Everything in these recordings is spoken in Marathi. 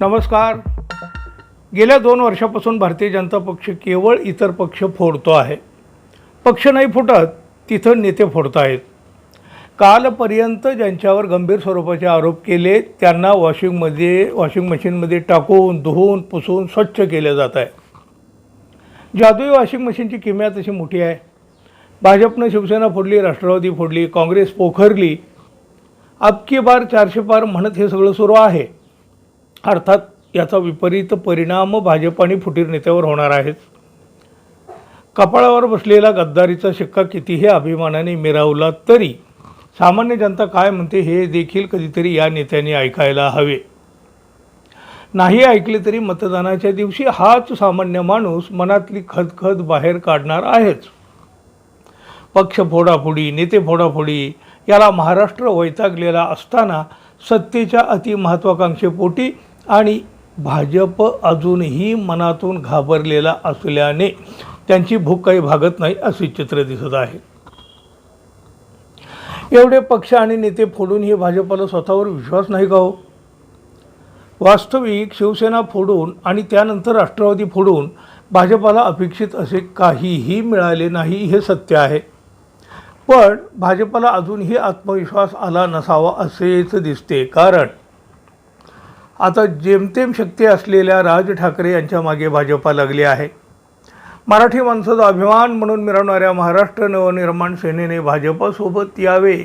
नमस्कार. गेल्या दोन वर्षापासून भारतीय जनता पक्ष केवळ इतर पक्ष फोडतो आहे. पक्ष नाही फुटत तिथं नेते फोडत आहेत कालपर्यंत ज्यांच्यावर गंभीर स्वरूपाचे आरोप केले त्यांना वॉशिंगमध्ये वॉशिंग मशीनमध्ये टाकून धुवून पुसून स्वच्छ केले जात आहे. जादुई वॉशिंग मशीनची किंमत अशी मोठी आहे. भाजपनं शिवसेना फोडली राष्ट्रवादी फोडली काँग्रेस पोखरली. अबकी बार चारशे पार म्हणत हे सगळं सुरू आहे. अर्थात याचा विपरीत परिणाम भाजप आणि फुटीर नेत्यावर होणार आहेत. कपाळावर बसलेला गद्दारीचा शिक्का कितीही अभिमानाने मिरावला तरी सामान्य जनता काय म्हणते हे देखील कधीतरी या नेत्यांनी ऐकायला हवे. नाही ऐकले तरी मतदानाच्या दिवशी हाच सामान्य माणूस मनातली खदखद बाहेर काढणार आहेच. पक्ष फोडाफोडी नेते फोडाफोडी याला महाराष्ट्र वैतागलेला असताना सत्तेच्या अतिमहत्वाकांक्षेपोटी आणि भाजप अजूनही मनातून घाबरलेला असल्याने त्यांची भूक काही भागत नाही असे चित्र दिसत आहे. एवढे पक्ष आणि नेते फोडूनही भाजपला स्वतःवर विश्वास नाही का हो? वास्तविक शिवसेना फोडून आणि त्यानंतर राष्ट्रवादी फोडून भाजपाला अपेक्षित असे काहीही मिळाले नाही हे सत्य आहे. पण भाजपला अजूनही आत्मविश्वास आला नसावा असेच दिसते. कारण आता जेमतेम शक्ती असलेल्या राज ठाकरे यांच्या मागे भाजपा लागली आहे. मराठी माणसाचा अभिमान म्हणून मिरवणाऱ्या महाराष्ट्र नवनिर्माण सेनेने भाजपासोबत यावे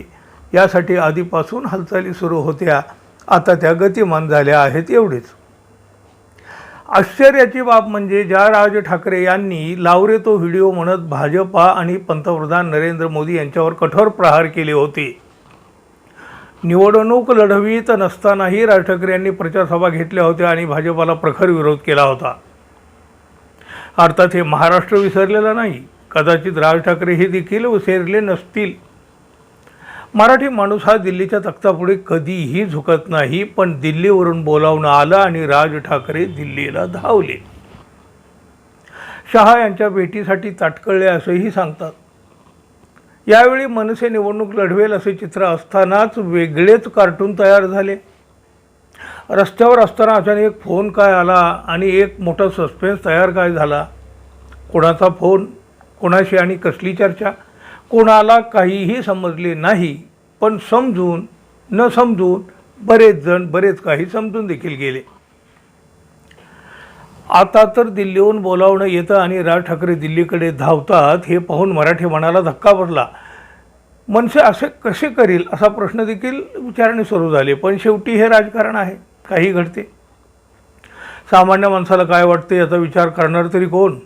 यासाठी आधीपासून हालचाली सुरू होत्या. आता त्या गतिमान झाल्या आहेत एवढेच. आश्चर्याची बाब म्हणजे ज्या राज ठाकरे यांनी लावरे तो व्हिडिओ म्हणत भाजपा आणि पंतप्रधान नरेंद्र मोदी यांच्यावर कठोर प्रहार केले होते निवडणूक लढवीत नसतानाही राज ठाकरे यांनी प्रचारसभा घेतल्या होत्या आणि भाजपाला प्रखर विरोध केला होता. अर्थात हे महाराष्ट्र विसरलेला नाही. कदाचित राज ठाकरे हे देखील विसरले नसतील. मराठी माणूस हा दिल्लीच्या तख्तापुढे कधीही झुकत नाही पण दिल्लीवरून बोलावणं आलं आणि राज ठाकरे दिल्लीला धावले. शहा यांच्या भेटीसाठी ताटकळले असंही सांगतात. यावेळी मनसे निवडणूक लढवेल असे चित्र असतानाच वेगळेच कार्टून तयार झाले. रस्त्यावर असताना अचानक एक फोन काय आला आणि एक मोठा सस्पेन्स तयार काय झाला. कोणाचा फोन कोणाशी आणि कसली चर्चा? कोणाला काहीही समजले नाही पण समजून न समजून बरेच जण बरेच काही समजून देखील गेले. आता तर दिल्लीहून बोलावणं येतं आणि राज ठाकरे दिल्लीकडे धावतात हे पाहून मराठी मनाला धक्का बसला. मनसे असे कसे करील असा प्रश्न देखील विचारणे सुरू झाले पण शेवटी हे राजकारण आहे काही घडते. सामान्य माणसाला काय वाटते याचा विचार करणार तरी कोण?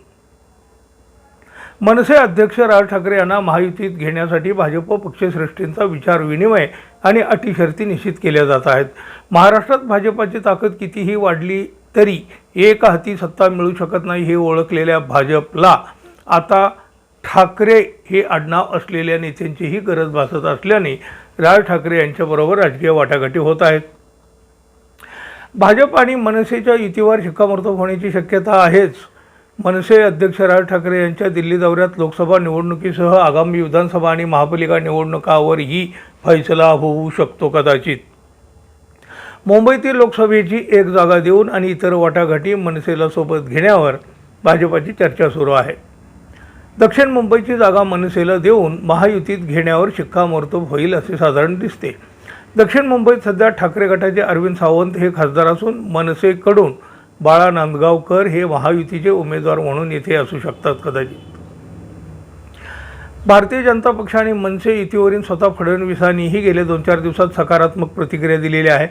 मनसे अध्यक्ष राज ठाकरे यांना महायुतीत घेण्यासाठी भाजप पक्षश्रेष्ठींचा विचार विनिमय आणि अटी शर्ती निश्चित केल्या जात आहेत. महाराष्ट्रात भाजपाची ताकद कितीही वाढली तरी एक हाती सत्ता मिळू शकत नाही हे ओळखलेल्या भाजपला आता ठाकरे हे आडनाव असलेल्या नेत्यांचीही गरज भासत असल्याने राज ठाकरे यांच्याबरोबर राजकीय वाटाघाटी होत आहेत. भाजप आणि मनसेच्या युतीवर शिक्कामोर्तब होण्याची शक्यता आहेच. मनसे अध्यक्ष राज ठाकरे यांच्या दिल्ली दौऱ्यात लोकसभा निवडणुकीसह आगामी विधानसभा आणि महापालिका निवडणुकावरही फैसला होऊ शकतो कदाचित. मुंबईतील लोकसभेची एक जागा देऊन आणि इतर वाटाघाटी मनसेला सोबत घेण्यावर भाजपाची चर्चा सुरू आहे. दक्षिण मुंबईची जागा मनसेला देऊन महायुतीत घेण्यावर शिक्कामोर्तब होईल असे साधारण दिसते. दक्षिण मुंबईत सध्या ठाकरे गटाचे अरविंद सावंत हे खासदार असून मनसेकडून बाळा नांदगावकर हे महायुतीचे उमेदवार म्हणून येथे असू शकतात कदाचित. भारतीय जनता पक्ष आणि मनसे युतीवरील स्वतः फडणवीसांनीही गेल्या दोन चार दिवसात सकारात्मक प्रतिक्रिया दिलेली आहे.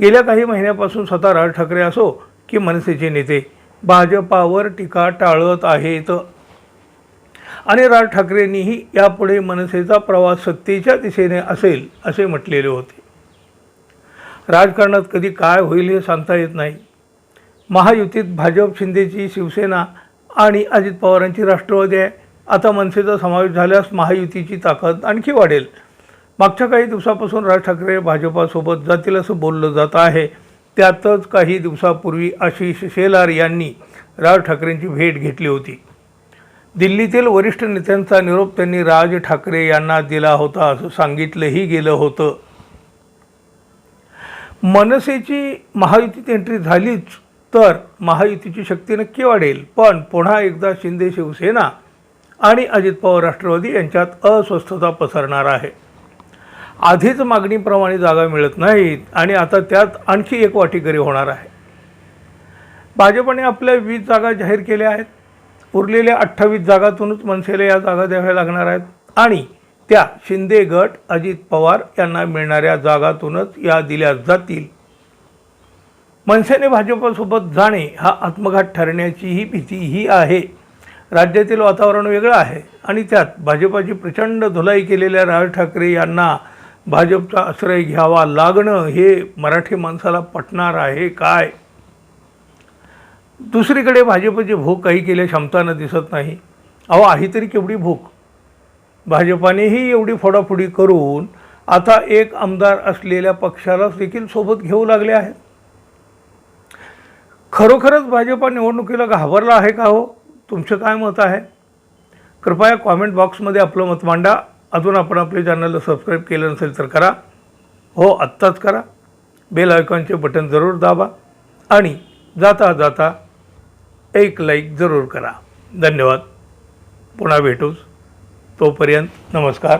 गेल्या काही महिन्यापासून स्वतः राज ठाकरे असो की मनसेचे नेते भाजपावर टीका टाळत आहेत. आणि राज ठाकरेंनीही यापुढे मनसेचा प्रवास सत्तेच्या दिशेने असेल असे म्हटलेले होते. राजकारणात कधी काय होईल हे सांगता येत नाही. महायुतीत भाजप शिंदेची शिवसेना आणि अजित पवारांची राष्ट्रवादी आहे. आता मनसेचा समावेश झाल्यास महायुतीची ताकद आणखी वाढेल. मागच्या काही दिवसापासून राज ठाकरे भाजपासोबत जातील असं बोललं जात आहे. त्यातच काही दिवसापूर्वी आशिष शेलार यांनी राज ठाकरेंची भेट घेतली होती. दिल्लीतील वरिष्ठ नेत्यांचा निरोप त्यांनी राज ठाकरे यांना दिला होता असं सांगितलंही गेलं होतं. मनसेची महायुतीत एंट्री झालीच तर महायुतीची शक्ती नक्की वाढेल. पण पुन्हा एकदा शिंदे शिवसेना आणि अजित पवार राष्ट्रवादी यांच्यात अस्वस्थता पसरणार आहे. आधीच मागणीप्रमाणे जागा मिळत नाहीत आणि आता त्यात आणखी एक वाटेकरी होणार आहे. भाजपने आपल्या वीस जागा जाहीर केल्या आहेत. उरलेल्या अठ्ठावीस जागातूनच मनसेला या जागा द्याव्या लागणार आहेत. आणि त्या शिंदे गट अजित पवार यांना मिळणाऱ्या जागातूनच या दिल्या जातील. मनसेने भाजपसोबत जाणे हा आत्मघात ठरण्याचीही भीतीही आहे. राज्यातील वातावरण वेगळं आहे. आणि त्यात भाजपाची प्रचंड धुलाई केलेल्या राज ठाकरे यांना भाजपचा आश्रय घ्यावा लागणं हे मराठी माणसाला पटणार आहे काय? दुसरीकडे भाजपची भूक काही केल्या क्षमतानं दिसत नाही. अहो आहे तरी केवढी भूक? भाजपानेही एवढी फोडाफोडी करून आता एक आमदार असलेल्या पक्षाला देखील सोबत घेऊ लागले आहेत. खरोखरच भाजपा निवडणुकीला घाबरला आहे का हो? तुमचं काय मत आहे? कृपया कॉमेंट बॉक्समध्ये आपलं मत मांडा. अजून आपण आपल्या चॅनलला सबस्क्राईब केलं नसेल तर करा. हो आत्ताच करा. बेल आयकॉनचे बटन जरूर दाबा. आणि जाता जाता एक लाईक जरूर करा. धन्यवाद. पुन्हा भेटूच. तोपर्यंत नमस्कार.